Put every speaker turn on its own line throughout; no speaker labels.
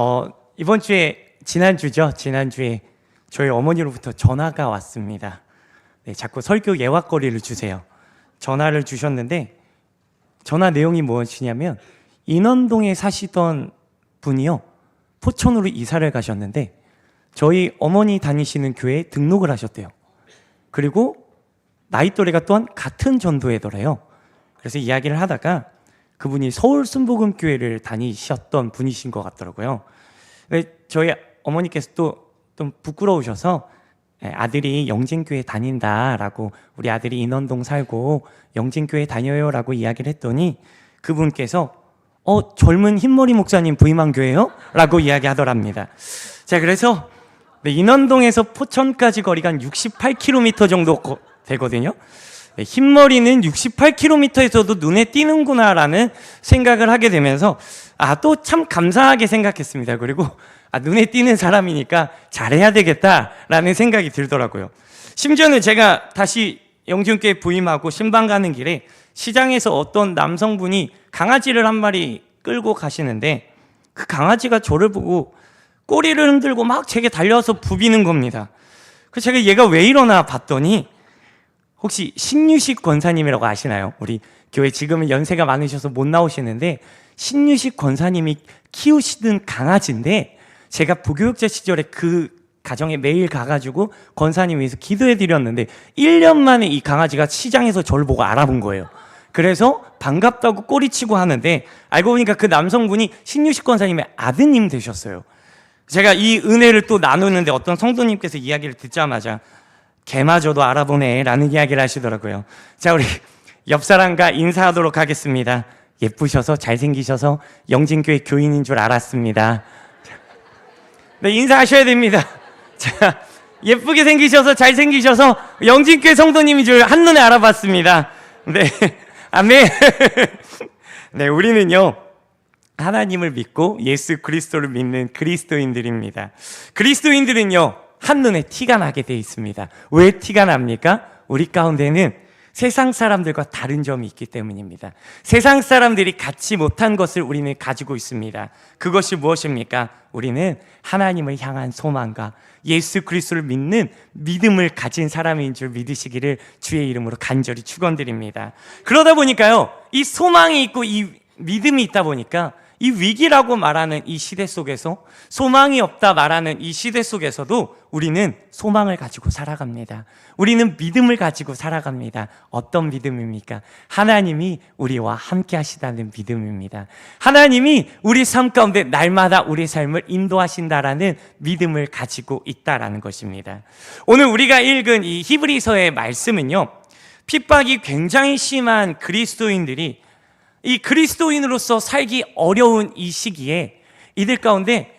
어, 이번 주에 지난주죠. 지난주에 저희 어머니로부터 전화가 왔습니다. 네, 자꾸 설교 예화거리를 주세요. 전화를 주셨는데 전화 내용이 무엇이냐면 인원동에 사시던 분이요. 포천으로 이사를 가셨는데 저희 어머니 다니시는 교회에 등록을 하셨대요. 그리고 나이 또래가 또한 같은 전도회더래요. 그래서 이야기를 하다가 그분이 서울 순복음교회를 다니셨던 분이신 것 같더라고요. 저희 어머니께서 또좀 부끄러우셔서 예, 아들이 영진교회 다닌다라고 우리 아들이 인원동 살고 영진교회 다녀요라고 이야기를 했더니 그분께서 어 젊은 흰머리 목사님 부임한 교회요? 라고 이야기하더랍니다. 자 그래서 네, 인원동에서 포천까지 거리가 한 68km 정도 거- 되거든요. 네, 흰머리는 68km에서도 눈에 띄는구나라는 생각을 하게 되면서 아 또 참 감사하게 생각했습니다. 그리고 아, 눈에 띄는 사람이니까 잘해야 되겠다라는 생각이 들더라고요. 심지어는 제가 다시 영준교회 부임하고 신방 가는 길에 시장에서 어떤 남성분이 강아지를 한 마리 끌고 가시는데 그 강아지가 저를 보고 꼬리를 흔들고 막 제게 달려와서 부비는 겁니다. 그래서 제가 얘가 왜 이러나 봤더니 혹시 신유식 권사님이라고 아시나요? 우리 교회 지금은 연세가 많으셔서 못 나오시는데 신유식 권사님이 키우시던 강아지인데 제가 부교육자 시절에 그 가정에 매일 가가지고 권사님 위해서 기도해 드렸는데 1년 만에 이 강아지가 시장에서 저를 보고 알아본 거예요. 그래서 반갑다고 꼬리치고 하는데 알고 보니까 그 남성분이 신유식 권사님의 아드님 되셨어요. 제가 이 은혜를 또 나누는데 어떤 성도님께서 이야기를 듣자마자 개마저도 알아보네 라는 이야기를 하시더라고요. 자, 우리 옆 사람과 인사하도록 하겠습니다. 예쁘셔서 잘생기셔서 영진교회 교인인 줄 알았습니다. 네, 인사하셔야 됩니다. 자, 예쁘게 생기셔서 잘생기셔서 영진교회 성도님인 줄 한눈에 알아봤습니다. 네, 아멘. 네, 우리는요, 하나님을 믿고 예수 그리스도를 믿는 그리스도인들입니다. 그리스도인들은요, 한눈에 티가 나게 돼 있습니다. 왜 티가 납니까? 우리 가운데는 세상 사람들과 다른 점이 있기 때문입니다. 세상 사람들이 갖지 못한 것을 우리는 가지고 있습니다. 그것이 무엇입니까? 우리는 하나님을 향한 소망과 예수 그리스도를 믿는 믿음을 가진 사람인 줄 믿으시기를 주의 이름으로 간절히 축원드립니다. 그러다 보니까요. 이 소망이 있고 이 믿음이 있다 보니까 이 위기라고 말하는 이 시대 속에서 소망이 없다 말하는 이 시대 속에서도 우리는 소망을 가지고 살아갑니다. 우리는 믿음을 가지고 살아갑니다. 어떤 믿음입니까? 하나님이 우리와 함께 하시다는 믿음입니다. 하나님이 우리 삶 가운데 날마다 우리 삶을 인도하신다라는 믿음을 가지고 있다라는 것입니다. 오늘 우리가 읽은 이 히브리서의 말씀은요. 핍박이 굉장히 심한 그리스도인들이 이 그리스도인으로서 살기 어려운 이 시기에 이들 가운데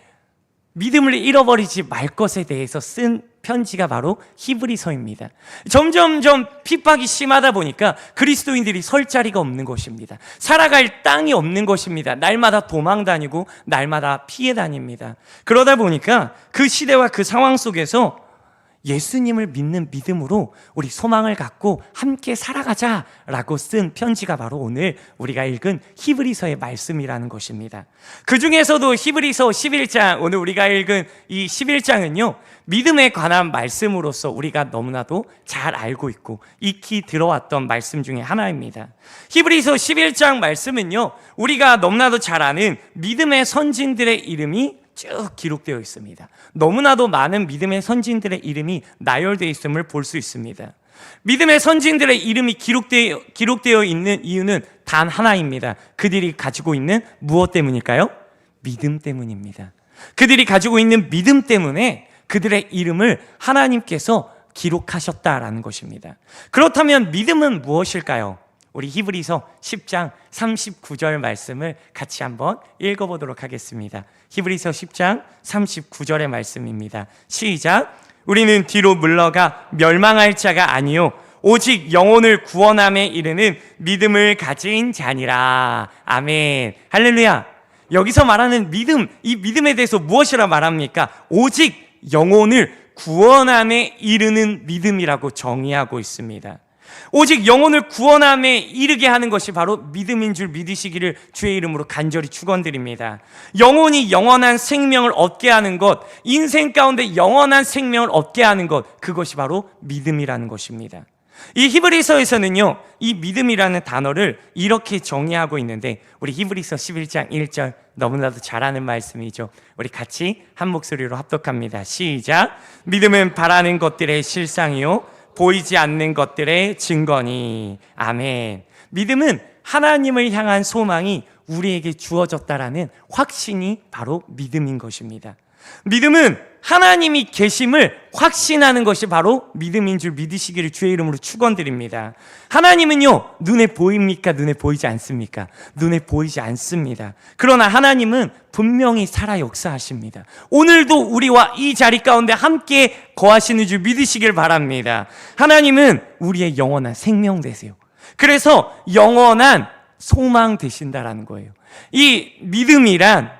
믿음을 잃어버리지 말 것에 대해서 쓴 편지가 바로 히브리서입니다. 점점점 핍박이 심하다 보니까 그리스도인들이 설 자리가 없는 것입니다. 살아갈 땅이 없는 것입니다. 날마다 도망 다니고 날마다 피해 다닙니다. 그러다 보니까 그 시대와 그 상황 속에서 예수님을 믿는 믿음으로 우리 소망을 갖고 함께 살아가자라고 쓴 편지가 바로 오늘 우리가 읽은 히브리서의 말씀이라는 것입니다. 그 중에서도 히브리서 11장, 오늘 우리가 읽은 이 11장은요, 믿음에 관한 말씀으로서 우리가 너무나도 잘 알고 있고 익히 들어왔던 말씀 중에 하나입니다. 히브리서 11장 말씀은요, 우리가 너무나도 잘 아는 믿음의 선진들의 이름이 쭉 기록되어 있습니다. 너무나도 많은 믿음의 선진들의 이름이 나열되어 있음을 볼 수 있습니다. 믿음의 선진들의 이름이 기록되어, 기록되어 있는 이유는 단 하나입니다. 그들이 가지고 있는 무엇 때문일까요? 믿음 때문입니다. 그들이 가지고 있는 믿음 때문에 그들의 이름을 하나님께서 기록하셨다라는 것입니다. 그렇다면 믿음은 무엇일까요? 우리 히브리서 10장 39절 말씀을 같이 한번 읽어보도록 하겠습니다. 히브리서 10장 39절의 말씀입니다. 시작. 우리는 뒤로 물러가 멸망할 자가 아니요 오직 영혼을 구원함에 이르는 믿음을 가진 자니라. 아멘. 할렐루야. 여기서 말하는 믿음, 이 믿음에 대해서 무엇이라 말합니까? 오직 영혼을 구원함에 이르는 믿음이라고 정의하고 있습니다. 오직 영혼을 구원함에 이르게 하는 것이 바로 믿음인 줄 믿으시기를 주의 이름으로 간절히 축원드립니다. 영혼이 영원한 생명을 얻게 하는 것, 인생 가운데 영원한 생명을 얻게 하는 것, 그것이 바로 믿음이라는 것입니다. 이 히브리서에서는요, 이 믿음이라는 단어를 이렇게 정의하고 있는데, 우리 히브리서 11장 1절 너무나도 잘 아는 말씀이죠. 우리 같이 한 목소리로 합독합니다. 시작. 믿음은 바라는 것들의 실상이요. 보이지 않는 것들의 증거니. 아멘. 믿음은 하나님을 향한 소망이 우리에게 주어졌다라는 확신이 바로 믿음인 것입니다. 믿음은 하나님이 계심을 확신하는 것이 바로 믿음인 줄 믿으시기를 주의 이름으로 축원드립니다. 하나님은요 눈에 보입니까? 눈에 보이지 않습니까? 눈에 보이지 않습니다. 그러나 하나님은 분명히 살아 역사하십니다. 오늘도 우리와 이 자리 가운데 함께 거하시는 줄 믿으시길 바랍니다. 하나님은 우리의 영원한 생명 되세요. 그래서 영원한 소망 되신다라는 거예요. 이 믿음이란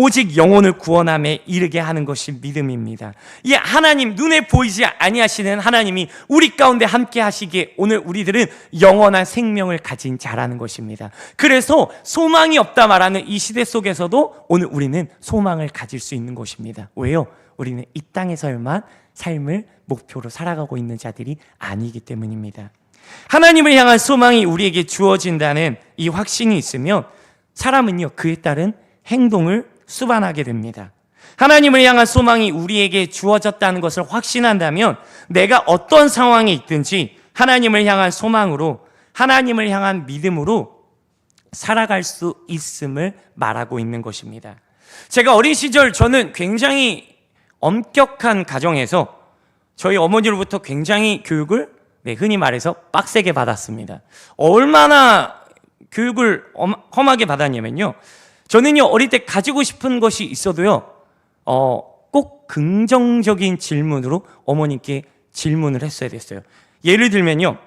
오직 영혼을 구원함에 이르게 하는 것이 믿음입니다. 이 하나님 눈에 보이지 아니하시는 하나님이 우리 가운데 함께 하시기에 오늘 우리들은 영원한 생명을 가진 자라는 것입니다. 그래서 소망이 없다 말하는 이 시대 속에서도 오늘 우리는 소망을 가질 수 있는 것입니다. 왜요? 우리는 이 땅에서만 삶을 목표로 살아가고 있는 자들이 아니기 때문입니다. 하나님을 향한 소망이 우리에게 주어진다는 이 확신이 있으면 사람은요 그에 따른 행동을 수반하게 됩니다. 하나님을 향한 소망이 우리에게 주어졌다는 것을 확신한다면 내가 어떤 상황에 있든지 하나님을 향한 소망으로 하나님을 향한 믿음으로 살아갈 수 있음을 말하고 있는 것입니다. 제가 어린 시절 저는 굉장히 엄격한 가정에서 저희 어머니로부터 굉장히 교육을 네, 흔히 말해서 빡세게 받았습니다. 얼마나 교육을 엄- 험하게 받았냐면요. 저는요, 어릴 때 가지고 싶은 것이 있어도요, 어, 꼭 긍정적인 질문으로 어머님께 질문을 했어야 됐어요. 예를 들면요,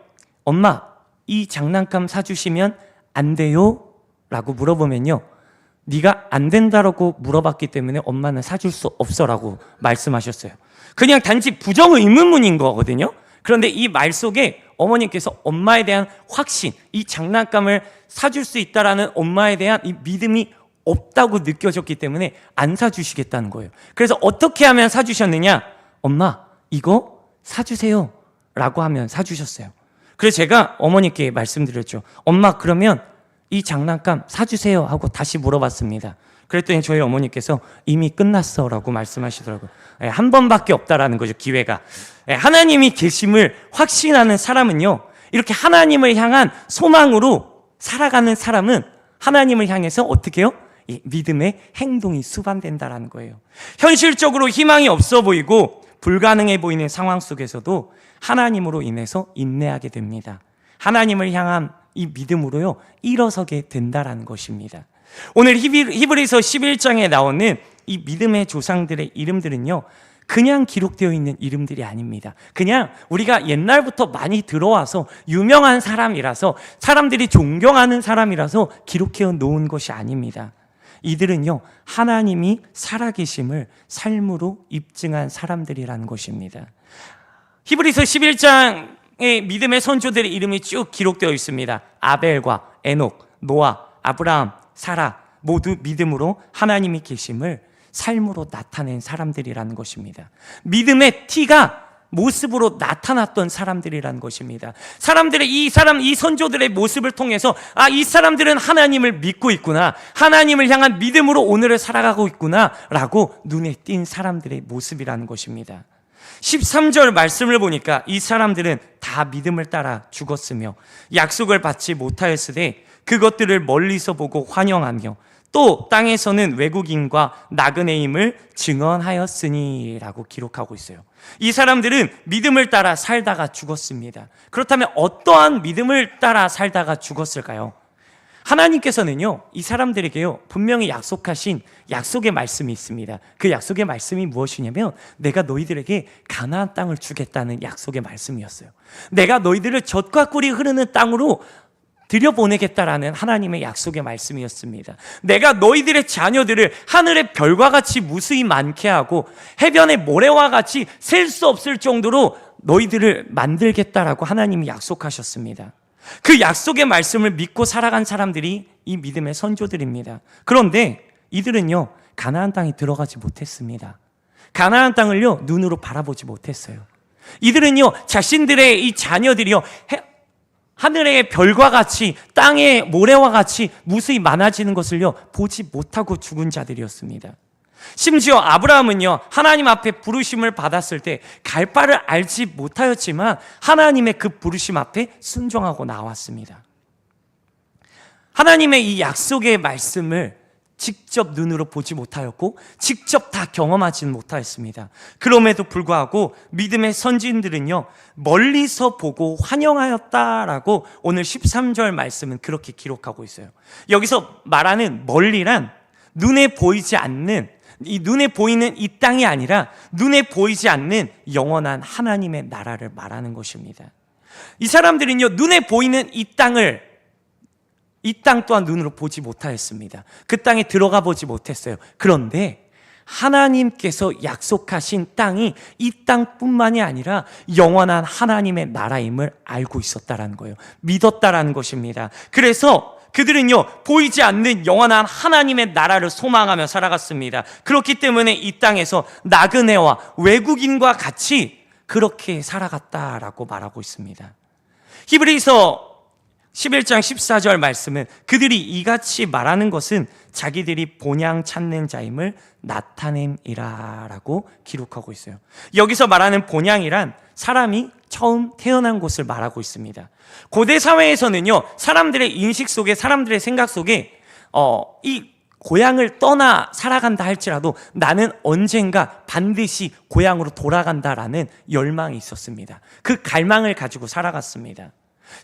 엄마, 이 장난감 사주시면 안 돼요? 라고 물어보면요, 네가 안 된다라고 물어봤기 때문에 엄마는 사줄 수 없어라고 말씀하셨어요. 그냥 단지 부정 의문문인 거거든요. 그런데 이 말 속에 어머님께서 엄마에 대한 확신, 이 장난감을 사줄 수 있다라는 엄마에 대한 이 믿음이 없다고 느껴졌기 때문에 안 사주시겠다는 거예요. 그래서 어떻게 하면 사주셨느냐? 엄마, 이거 사주세요. 라고 하면 사주셨어요. 그래서 제가 어머니께 말씀드렸죠. 엄마, 그러면 이 장난감 사주세요. 하고 다시 물어봤습니다. 그랬더니 저희 어머니께서 이미 끝났어. 라고 말씀하시더라고요. 예, 한 번밖에 없다라는 거죠. 기회가. 예, 하나님이 계심을 확신하는 사람은요. 이렇게 하나님을 향한 소망으로 살아가는 사람은 하나님을 향해서 어떻게 해요? 이 믿음의 행동이 수반된다라는 거예요. 현실적으로 희망이 없어 보이고 불가능해 보이는 상황 속에서도 하나님으로 인해서 인내하게 됩니다. 하나님을 향한 이 믿음으로요, 일어서게 된다라는 것입니다. 오늘 히브리- 히브리서 11장에 나오는 이 믿음의 조상들의 이름들은요, 그냥 기록되어 있는 이름들이 아닙니다. 그냥 우리가 옛날부터 많이 들어와서 유명한 사람이라서 사람들이 존경하는 사람이라서 기록해 놓은 것이 아닙니다. 이들은요, 하나님이 살아계심을 삶으로 입증한 사람들이라는 것입니다. 히브리서 11장의 믿음의 선조들의 이름이 쭉 기록되어 있습니다. 아벨과 에녹, 노아, 아브라함, 사라 모두 믿음으로 하나님이 계심을 삶으로 나타낸 사람들이라는 것입니다. 믿음의 티가 모습으로 나타났던 사람들이라는 것입니다. 사람들의 이 사람 이 선조들의 모습을 통해서 아 이 사람들은 하나님을 믿고 있구나. 하나님을 향한 믿음으로 오늘을 살아가고 있구나라고 눈에 띈 사람들의 모습이라는 것입니다. 13절 말씀을 보니까 이 사람들은 다 믿음을 따라 죽었으며 약속을 받지 못하였으되 그것들을 멀리서 보고 환영하며 또 땅에서는 외국인과 나그네임을 증언하였으니라고 기록하고 있어요. 이 사람들은 믿음을 따라 살다가 죽었습니다. 그렇다면 어떠한 믿음을 따라 살다가 죽었을까요? 하나님께서는요, 이 사람들에게요, 분명히 약속하신 약속의 말씀이 있습니다. 그 약속의 말씀이 무엇이냐면, 내가 너희들에게 가나안 땅을 주겠다는 약속의 말씀이었어요. 내가 너희들을 젖과 꿀이 흐르는 땅으로 들여보내겠다라는 하나님의 약속의 말씀이었습니다. 내가 너희들의 자녀들을 하늘의 별과 같이 무수히 많게 하고 해변의 모래와 같이 셀 수 없을 정도로 너희들을 만들겠다라고 하나님이 약속하셨습니다. 그 약속의 말씀을 믿고 살아간 사람들이 이 믿음의 선조들입니다. 그런데 이들은요, 가나안 땅에 들어가지 못했습니다. 가나안 땅을요, 눈으로 바라보지 못했어요. 이들은요, 자신들의 이 자녀들이요, 해- 하늘의 별과 같이 땅의 모래와 같이 무수히 많아지는 것을요, 보지 못하고 죽은 자들이었습니다. 심지어 아브라함은요, 하나님 앞에 부르심을 받았을 때 갈 바를 알지 못하였지만 하나님의 그 부르심 앞에 순종하고 나왔습니다. 하나님의 이 약속의 말씀을 직접 눈으로 보지 못하였고 직접 다 경험하지는 못하였습니다. 그럼에도 불구하고 믿음의 선진들은요 멀리서 보고 환영하였다라고 오늘 13절 말씀은 그렇게 기록하고 있어요. 여기서 말하는 멀리란 눈에 보이지 않는 이 눈에 보이는 이 땅이 아니라 눈에 보이지 않는 영원한 하나님의 나라를 말하는 것입니다. 이 사람들은요 눈에 보이는 이 땅을 이 땅 또한 눈으로 보지 못하였습니다. 그 땅에 들어가 보지 못했어요. 그런데 하나님께서 약속하신 땅이 이 땅뿐만이 아니라 영원한 하나님의 나라임을 알고 있었다라는 거예요. 믿었다라는 것입니다. 그래서 그들은요, 보이지 않는 영원한 하나님의 나라를 소망하며 살아갔습니다. 그렇기 때문에 이 땅에서 나그네와 외국인과 같이 그렇게 살아갔다라고 말하고 있습니다. 히브리서 11장 14절 말씀은 그들이 이같이 말하는 것은 자기들이 본향 찾는 자임을 나타냄이라라고 기록하고 있어요. 여기서 말하는 본향이란 사람이 처음 태어난 곳을 말하고 있습니다. 고대 사회에서는요, 사람들의 인식 속에, 사람들의 생각 속에, 어, 이 고향을 떠나 살아간다 할지라도 나는 언젠가 반드시 고향으로 돌아간다라는 열망이 있었습니다. 그 갈망을 가지고 살아갔습니다.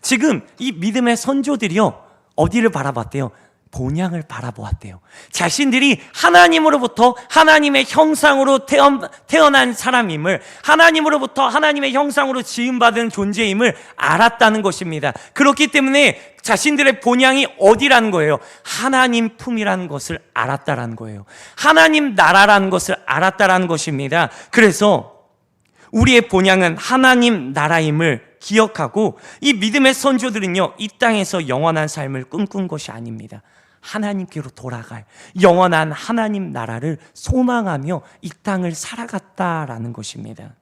지금 이 믿음의 선조들이요, 어디를 바라봤대요? 본향을 바라보았대요. 자신들이 하나님으로부터 하나님의 형상으로 태어, 태어 난 사람임을, 하나님으로부터 하나님의 형상으로 지음받은 존재임을 알았다는 것입니다. 그렇기 때문에 자신들의 본향이 어디라는 거예요? 하나님 품이라는 것을 알았다라는 거예요. 하나님 나라라는 것을 알았다라는 것입니다. 그래서 우리의 본향은 하나님 나라임을 기억하고 이 믿음의 선조들은요, 이 땅에서 영원한 삶을 꿈꾼 것이 아닙니다. 하나님께로 돌아갈 영원한 하나님 나라를 소망하며 이 땅을 살아갔다라는 것입니다.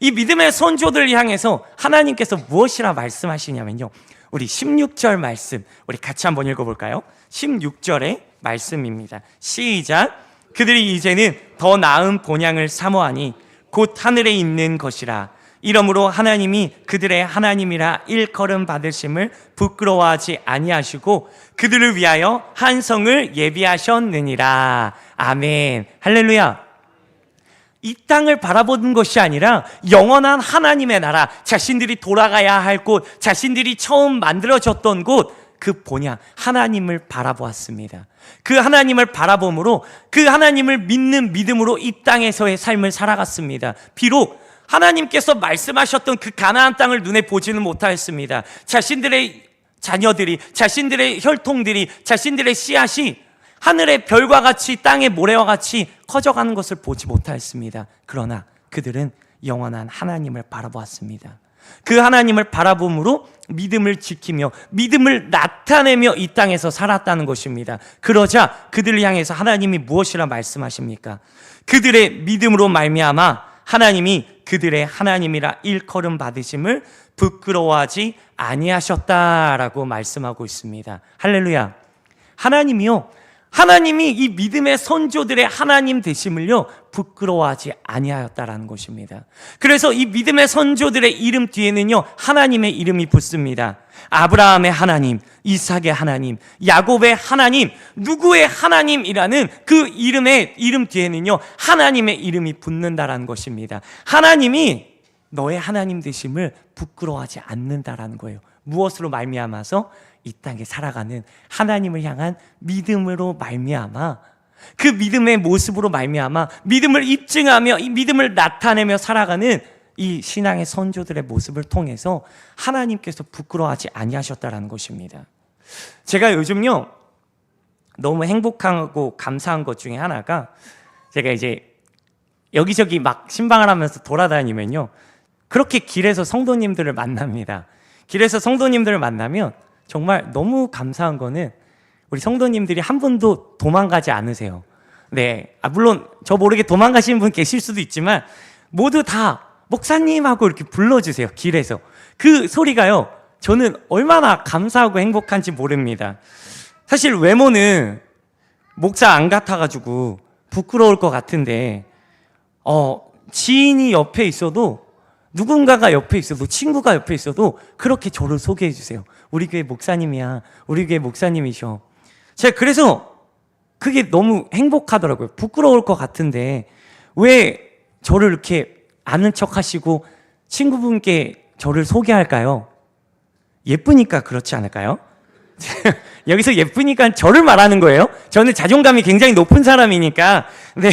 이 믿음의 선조들 향해서 하나님께서 무엇이라 말씀하시냐면요. 우리 16절 말씀, 우리 같이 한번 읽어볼까요? 16절의 말씀입니다. 시작. 그들이 이제는 더 나은 본향을 사모하니 곧 하늘에 있는 것이라. 이러므로 하나님이 그들의 하나님이라 일컬음 받으심을 부끄러워하지 아니하시고 그들을 위하여 한 성을 예비하셨느니라. 아멘. 할렐루야. 이 땅을 바라보는 것이 아니라 영원한 하나님의 나라, 자신들이 돌아가야 할 곳, 자신들이 처음 만들어졌던 곳, 그 본향, 하나님을 바라보았습니다. 그 하나님을 바라봄으로 그 하나님을 믿는 믿음으로 이 땅에서의 삶을 살아갔습니다. 비록 하나님께서 말씀하셨던 그 가나안 땅을 눈에 보지는 못하였습니다. 자신들의 자녀들이, 자신들의 혈통들이, 자신들의 씨앗이 하늘의 별과 같이 땅의 모래와 같이 커져가는 것을 보지 못하였습니다. 그러나 그들은 영원한 하나님을 바라보았습니다. 그 하나님을 바라봄으로 믿음을 지키며 믿음을 나타내며 이 땅에서 살았다는 것입니다. 그러자 그들을 향해서 하나님이 무엇이라 말씀하십니까? 그들의 믿음으로 말미암아 하나님이 그들의 하나님이라 일컬음 받으심을 부끄러워하지 아니하셨다라고 말씀하고 있습니다. 할렐루야. 하나님이요. 하나님이 이 믿음의 선조들의 하나님 되심을요 부끄러워하지 아니하였다라는 것입니다. 그래서 이 믿음의 선조들의 이름 뒤에는요 하나님의 이름이 붙습니다. 아브라함의 하나님, 이삭의 하나님, 야곱의 하나님, 누구의 하나님이라는 그 이름의 이름 뒤에는요 하나님의 이름이 붙는다라는 것입니다. 하나님이 너의 하나님 되심을 부끄러워하지 않는다라는 거예요. 무엇으로 말미암아서 이 땅에 살아가는 하나님을 향한 믿음으로 말미암아 그 믿음의 모습으로 말미암아 믿음을 입증하며 이 믿음을 나타내며 살아가는 이 신앙의 선조들의 모습을 통해서 하나님께서 부끄러워하지 아니하셨다라는 것입니다. 제가 요즘요 너무 행복하고 감사한 것 중에 하나가 제가 이제 여기저기 막 신방을 하면서 돌아다니면요 그렇게 길에서 성도님들을 만납니다. 길에서 성도님들을 만나면 정말 너무 감사한 거는 우리 성도님들이 한 분도 도망가지 않으세요. 네, 아, 물론 저 모르게 도망가시는 분 계실 수도 있지만 모두 다 목사님하고 이렇게 불러주세요. 길에서 그 소리가요. 저는 얼마나 감사하고 행복한지 모릅니다. 사실 외모는 목사 안 같아가지고 부끄러울 것 같은데 어, 지인이 옆에 있어도 누군가가 옆에 있어도 친구가 옆에 있어도 그렇게 저를 소개해 주세요. 우리 교회 목사님이야. 우리 교회 목사님이셔. 제가 그래서 그게 너무 행복하더라고요. 부끄러울 것 같은데 왜 저를 이렇게 아는 척 하시고 친구분께 저를 소개할까요? 예쁘니까 그렇지 않을까요? 여기서 예쁘니까 저를 말하는 거예요. 저는 자존감이 굉장히 높은 사람이니까. 네.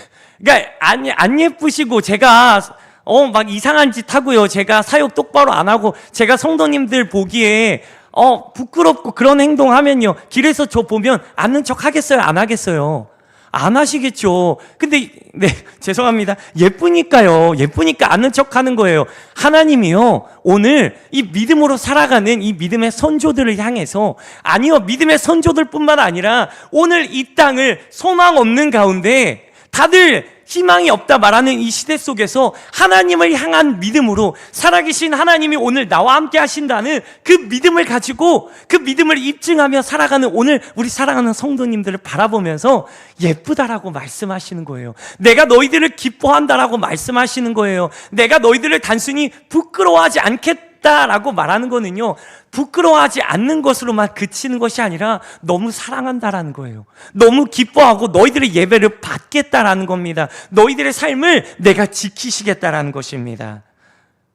그러니까 안, 안 예쁘시고 제가 어 막 이상한 짓 하고요. 제가 사역 똑바로 안 하고 제가 성도님들 보기에 어 부끄럽고 그런 행동하면요. 길에서 저 보면 아는 척 하겠어요? 안 하겠어요? 안 하시겠죠. 근데 네 죄송합니다. 예쁘니까요. 예쁘니까 아는 척 하는 거예요. 하나님이요 오늘 이 믿음으로 살아가는 이 믿음의 선조들을 향해서 아니요 믿음의 선조들 뿐만 아니라 오늘 이 땅을 소망 없는 가운데 다들 희망이 없다 말하는 이 시대 속에서 하나님을 향한 믿음으로 살아계신 하나님이 오늘 나와 함께 하신다는 그 믿음을 가지고 그 믿음을 입증하며 살아가는 오늘 우리 사랑하는 성도님들을 바라보면서 예쁘다라고 말씀하시는 거예요. 내가 너희들을 기뻐한다라고 말씀하시는 거예요. 내가 너희들을 단순히 부끄러워하지 않겠다. 라고 말하는 거는요, 부끄러워하지 않는 것으로만 그치는 것이 아니라 너무 사랑한다라는 거예요. 너무 기뻐하고 너희들의 예배를 받겠다라는 겁니다. 너희들의 삶을 내가 지키시겠다라는 것입니다.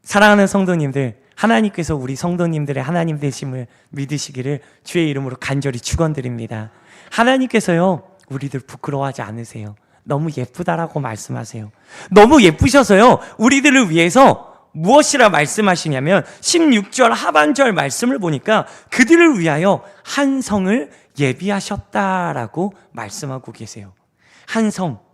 사랑하는 성도님들, 하나님께서 우리 성도님들의 하나님 되심을 믿으시기를 주의 이름으로 간절히 축원드립니다. 하나님께서요, 우리들 부끄러워하지 않으세요. 너무 예쁘다라고 말씀하세요. 너무 예쁘셔서요, 우리들을 위해서 무엇이라 말씀하시냐면 16절 하반절 말씀을 보니까 그들을 위하여 한 성을 예비하셨다라고 말씀하고 계세요. 한 성.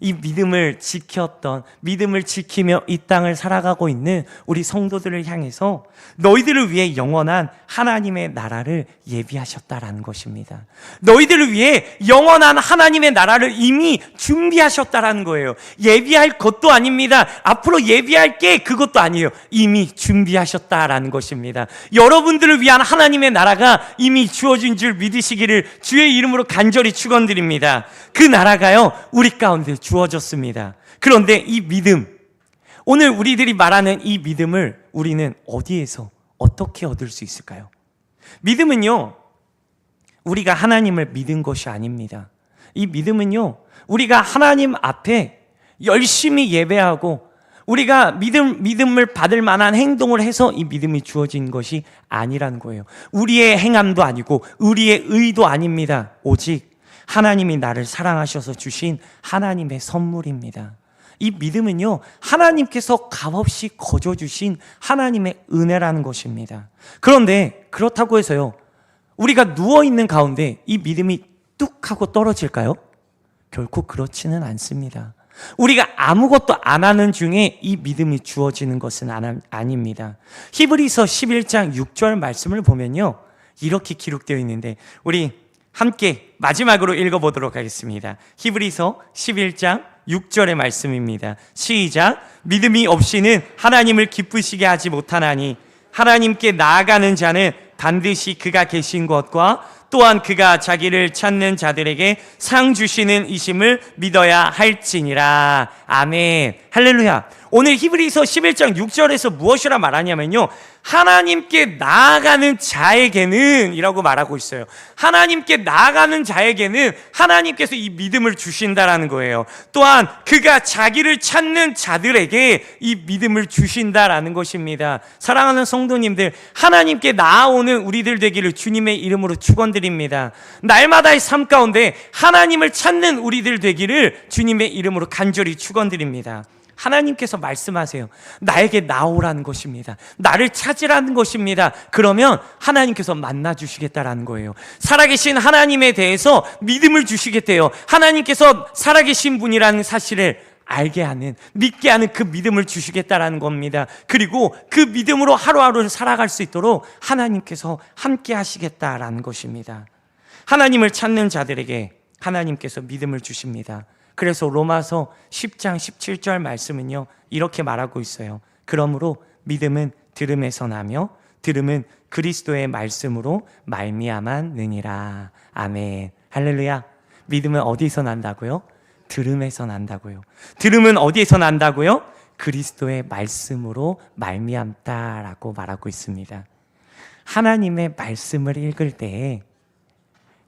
이 믿음을 지켰던 믿음을 지키며 이 땅을 살아가고 있는 우리 성도들을 향해서 너희들을 위해 영원한 하나님의 나라를 예비하셨다라는 것입니다. 너희들을 위해 영원한 하나님의 나라를 이미 준비하셨다라는 거예요. 예비할 것도 아닙니다. 앞으로 예비할 게 그것도 아니에요. 이미 준비하셨다라는 것입니다. 여러분들을 위한 하나님의 나라가 이미 주어진 줄 믿으시기를 주의 이름으로 간절히 축원드립니다. 그 나라가요 우리 가운데 주어졌습니다. 그런데 이 믿음, 오늘 우리들이 말하는 이 믿음을 우리는 어디에서 어떻게 얻을 수 있을까요? 믿음은요, 우리가 하나님을 믿은 것이 아닙니다. 이 믿음은요, 우리가 하나님 앞에 열심히 예배하고 우리가 믿음, 믿음을 받을 만한 행동을 해서 이 믿음이 주어진 것이 아니라는 거예요. 우리의 행함도 아니고, 우리의 의도 아닙니다. 오직 하나님이 나를 사랑하셔서 주신 하나님의 선물입니다. 이 믿음은요, 하나님께서 값없이 거저 주신 하나님의 은혜라는 것입니다. 그런데 그렇다고 해서요, 우리가 누워있는 가운데 이 믿음이 뚝 하고 떨어질까요? 결코 그렇지는 않습니다. 우리가 아무것도 안 하는 중에 이 믿음이 주어지는 것은 아닙니다. 히브리서 11장 6절 말씀을 보면요. 이렇게 기록되어 있는데, 우리 함께 마지막으로 읽어보도록 하겠습니다. 히브리서 11장 6절의 말씀입니다. 시작. 믿음이 없이는 하나님을 기쁘시게 하지 못하나니 하나님께 나아가는 자는 반드시 그가 계신 것과 또한 그가 자기를 찾는 자들에게 상 주시는 이심을 믿어야 할지니라. 아멘. 할렐루야. 오늘 히브리서 11장 6절에서 무엇이라 말하냐면요. 하나님께 나아가는 자에게는 이라고 말하고 있어요. 하나님께 나아가는 자에게는 하나님께서 이 믿음을 주신다라는 거예요. 또한 그가 자기를 찾는 자들에게 이 믿음을 주신다라는 것입니다. 사랑하는 성도님들, 하나님께 나아오는 우리들 되기를 주님의 이름으로 축원드립니다. 날마다의 삶 가운데 하나님을 찾는 우리들 되기를 주님의 이름으로 간절히 축원드립니다. 하나님께서 말씀하세요. 나에게 나오라는 것입니다. 나를 찾으라는 것입니다. 그러면 하나님께서 만나 주시겠다라는 거예요. 살아계신 하나님에 대해서 믿음을 주시겠대요. 하나님께서 살아계신 분이라는 사실을 알게 하는, 믿게 하는 그 믿음을 주시겠다라는 겁니다. 그리고 그 믿음으로 하루하루를 살아갈 수 있도록 하나님께서 함께 하시겠다라는 것입니다. 하나님을 찾는 자들에게 하나님께서 믿음을 주십니다. 그래서 로마서 10장 17절 말씀은요, 이렇게 말하고 있어요. 그러므로 믿음은 들음에서 나며 들음은 그리스도의 말씀으로 말미암았느니라. 아멘. 할렐루야. 믿음은 어디서 난다고요? 들음에서 난다고요. 들음은 어디에서 난다고요? 그리스도의 말씀으로 말미암다라고 말하고 있습니다. 하나님의 말씀을 읽을 때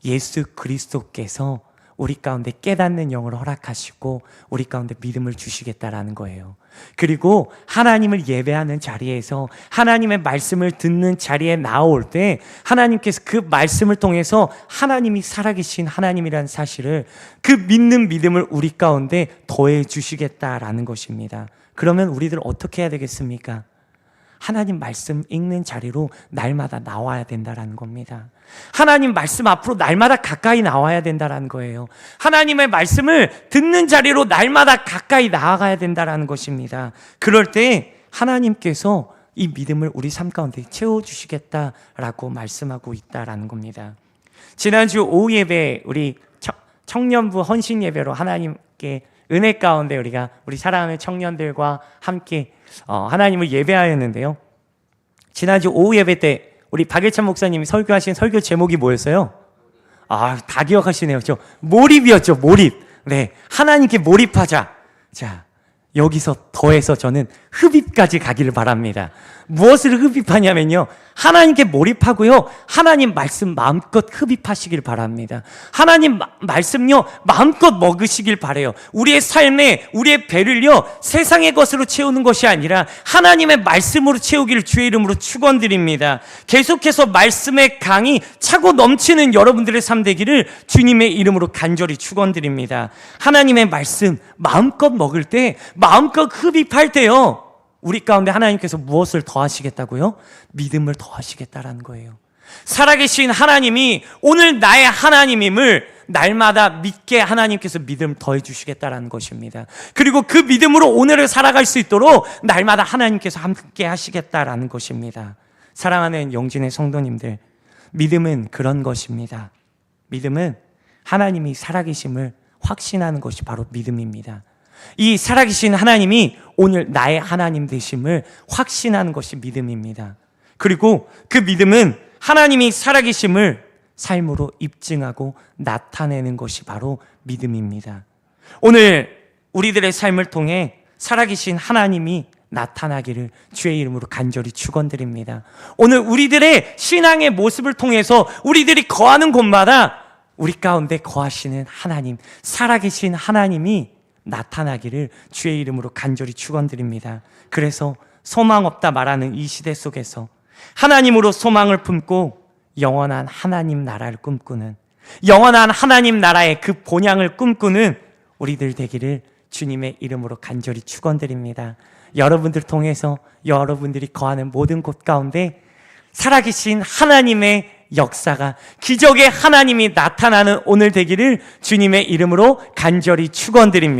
예수 그리스도께서 우리 가운데 깨닫는 영을 허락하시고 우리 가운데 믿음을 주시겠다라는 거예요. 그리고 하나님을 예배하는 자리에서 하나님의 말씀을 듣는 자리에 나올 때 하나님께서 그 말씀을 통해서 하나님이 살아계신 하나님이라는 사실을 그 믿는 믿음을 우리 가운데 더해 주시겠다라는 것입니다. 그러면 우리들 어떻게 해야 되겠습니까? 하나님 말씀 읽는 자리로 날마다 나와야 된다라는 겁니다. 하나님 말씀 앞으로 날마다 가까이 나와야 된다라는 거예요. 하나님의 말씀을 듣는 자리로 날마다 가까이 나아가야 된다라는 것입니다. 그럴 때 하나님께서 이 믿음을 우리 삶 가운데 채워 주시겠다라고 말씀하고 있다라는 겁니다. 지난주 오후 예배 우리 청- 청년부 헌신 예배로 하나님께 은혜 가운데 우리가 우리 사랑하는 청년들과 함께 어, 하나님을 예배하였는데요. 지난주 오후 예배 때 우리 박일찬 목사님이 설교하신 설교 제목이 뭐였어요? 아, 다 기억하시네요. 저 몰입이었죠. 몰입. 네. 하나님께 몰입하자. 자, 여기서 더해서 저는 흡입까지 가기를 바랍니다. 무엇을 흡입하냐면요. 하나님께 몰입하고요. 하나님 말씀 마음껏 흡입하시길 바랍니다. 하나님 마- 말씀요. 마음껏 먹으시길 바래요. 우리의 삶에 우리의 배를요. 세상의 것으로 채우는 것이 아니라 하나님의 말씀으로 채우기를 주의 이름으로 축원드립니다. 계속해서 말씀의 강이 차고 넘치는 여러분들의 삶 되기를 주님의 이름으로 간절히 축원드립니다. 하나님의 말씀 마음껏 먹을 때 마음껏 흡입할 때요. 우리 가운데 하나님께서 무엇을 더하시겠다고요? 믿음을 더하시겠다라는 거예요. 살아계신 하나님이 오늘 나의 하나님임을 날마다 믿게 하나님께서 믿음 더해 주시겠다라는 것입니다. 그리고 그 믿음으로 오늘을 살아갈 수 있도록 날마다 하나님께서 함께 하시겠다라는 것입니다. 사랑하는 영진의 성도님들, 믿음은 그런 것입니다. 믿음은 하나님이 살아계심을 확신하는 것이 바로 믿음입니다. 이 살아계신 하나님이 오늘 나의 하나님 되심을 확신하는 것이 믿음입니다. 그리고 그 믿음은 하나님이 살아계심을 삶으로 입증하고 나타내는 것이 바로 믿음입니다. 오늘 우리들의 삶을 통해 살아계신 하나님이 나타나기를 주의 이름으로 간절히 축원드립니다. 오늘 우리들의 신앙의 모습을 통해서 우리들이 거하는 곳마다 우리 가운데 거하시는 하나님, 살아계신 하나님이 나타나기를 주의 이름으로 간절히 축원드립니다. 그래서 소망 없다 말하는 이 시대 속에서 하나님으로 소망을 품고 영원한 하나님 나라를 꿈꾸는 영원한 하나님 나라의 그 본향을 꿈꾸는 우리들 되기를 주님의 이름으로 간절히 축원드립니다. 여러분들 통해서 여러분들이 거하는 모든 곳 가운데 살아계신 하나님의 역사가 기적의 하나님이 나타나는 오늘 되기를 주님의 이름으로 간절히 축원드립니다.